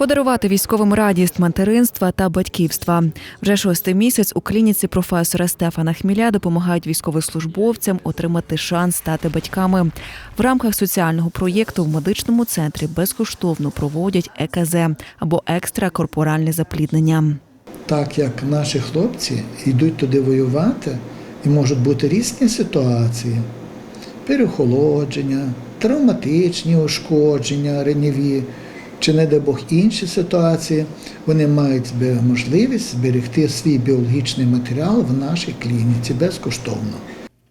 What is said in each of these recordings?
Подарувати військовим радість материнства та батьківства. Вже шостий місяць у клініці професора Стефана Хміля допомагають військовослужбовцям отримати шанс стати батьками. В рамках соціального проєкту в медичному центрі безкоштовно проводять ЕКЗ або екстракорпоральне запліднення. так як наші хлопці йдуть туди воювати, і можуть бути різні ситуації: переохолодження, травматичні ушкодження, ренєві, чи, не дай Бог, інші ситуації, вони мають можливість зберегти свій біологічний матеріал в нашій клініці безкоштовно.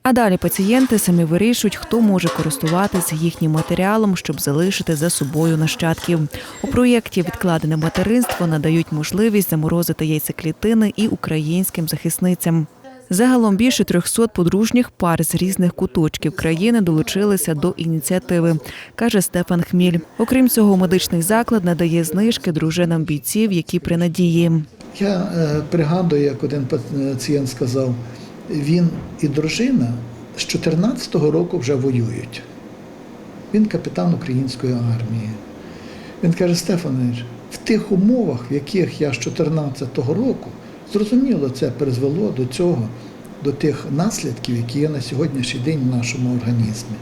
А далі пацієнти самі вирішують, хто може користуватися їхнім матеріалом, щоб залишити за собою нащадків. У проєкті Відкладене материнство надають можливість заморозити яйцеклітини і українським захисницям. Загалом більше 300 подружніх пар з різних куточків країни долучилися до ініціативи, каже Стефан Хміль. Окрім цього, медичний заклад надає знижки дружинам бійців, які при надії. Я е, пригадую, як один пацієнт сказав, він і дружина з 14-го року вже воюють. Він капітан української армії. Він каже, Стефанович, в тих умовах, в яких я з 14-го року, зрозуміло, це призвело до цього, до тих наслідків, які є на сьогоднішній день в нашому організмі.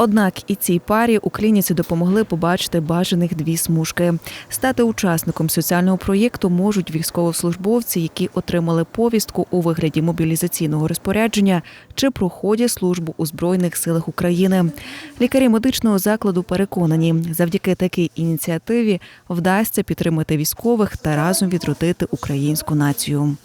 Однак і цій парі у клініці допомогли побачити бажаних дві смужки. Стати учасником соціального проєкту можуть військовослужбовці, які отримали повістку у вигляді мобілізаційного розпорядження чи проходять службу у збройних силах України. Лікарі медичного закладу переконані, завдяки такій ініціативі вдасться підтримати військових та разом відродити українську націю.